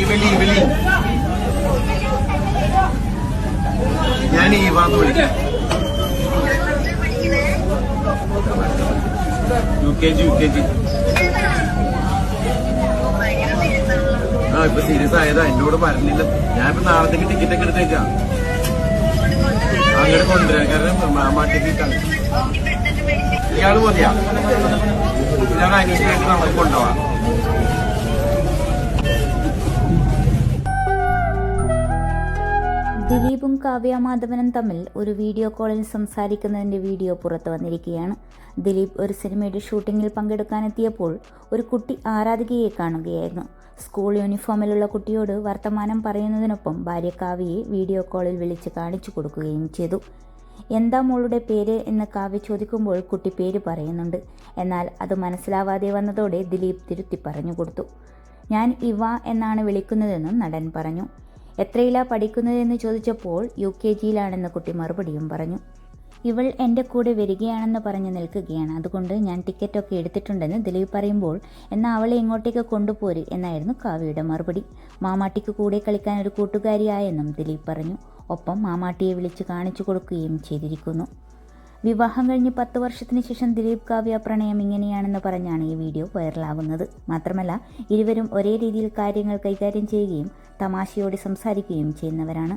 ഇവലി ഇവലി ഞാൻ ഈ വാന്ന് വിളിക്കാം U K G U K G ആ ഇപ്പൊ സീരിയസ് ആയതാ എന്റെ പറഞ്ഞില്ല ഞാനിപ്പോ നാളത്തേക്ക് ടിക്കറ്റ് ഒക്കെ എടുത്തേക്കാം അങ്ങനെ കൊണ്ടുവരാൻ കാരണം മാമാട്ടേക്ക് ഇയാൾ മതിയാ? ഇയാൾ അന്വേഷിച്ചിട്ട് നമുക്ക് കൊണ്ടുപോവാം ദിലീപും കാവ്യ മാധവനും തമ്മിൽ ഒരു വീഡിയോ കോളിൽ സംസാരിക്കുന്നതിന്റെ വീഡിയോ പുറത്തു വന്നിരിക്കുകയാണ്. ദിലീപ് ഒരു സിനിമയുടെ ഷൂട്ടിങ്ങിൽ പങ്കെടുക്കാനെത്തിയപ്പോൾ ഒരു കുട്ടി ആരാധികയെ കാണുകയായിരുന്നു. സ്കൂൾ യൂണിഫോമിലുള്ള കുട്ടിയോട് വർത്തമാനം പറയുന്നതിനൊപ്പം ഭാര്യ കാവ്യയെ വീഡിയോ കോളിൽ വിളിച്ച് കാണിച്ചു കൊടുക്കുകയും ചെയ്തു. എന്താ മോളുടെ പേര്? എന്ന് കാവ്യ ചോദിക്കുമ്പോൾ കുട്ടി പേര് പറയുന്നുണ്ട്. എന്നാൽ അത് മനസ്സിലാവാതെ വന്നതോടെ ദിലീപ് തിരുത്തി പറഞ്ഞു കൊടുത്തു. ഞാൻ ഇവ എന്നാണ് വിളിക്കുന്നതെന്നും നടൻ പറഞ്ഞു. എത്രയിലാ പഠിക്കുന്നതെന്ന് ചോദിച്ചപ്പോൾ യു കെ ജിയിലാണെന്ന് കുട്ടി മറുപടിയും പറഞ്ഞു. ഇവൾ എന്റെ കൂടെ വരികയാണെന്ന് പറഞ്ഞു നിൽക്കുകയാണ്. അതുകൊണ്ട് ഞാൻ ടിക്കറ്റൊക്കെ എടുത്തിട്ടുണ്ടെന്ന് ദിലീപ് പറയുമ്പോൾ എന്നാൽ അവളെ ഇങ്ങോട്ടേക്ക് കൊണ്ടുപോര് എന്നായിരുന്നു കാവ്യയുടെ മറുപടി. മാമാട്ടിക്ക് കൂടെ കളിക്കാൻ ഒരു കൂട്ടുകാരിയായെന്നും ദിലീപ് പറഞ്ഞു. ഒപ്പം മാമാട്ടിയെ വിളിച്ച് കാണിച്ചു കൊടുക്കുകയും ചെയ്തിരിക്കുന്നു. വിവാഹം കഴിഞ്ഞ് പത്ത് വർഷത്തിന് ശേഷം ദിലീപ് കാവ്യ പ്രണയം ഇങ്ങനെയാണെന്ന് പറഞ്ഞാണ് ഈ വീഡിയോ വൈറലാകുന്നത് മാത്രമല്ല ഇരുവരും ഒരേ രീതിയിൽ കാര്യങ്ങൾ കൈകാര്യം ചെയ്യുകയും തമാശയോടെ സംസാരിക്കുകയും ചെയ്യുന്നവരാണ്.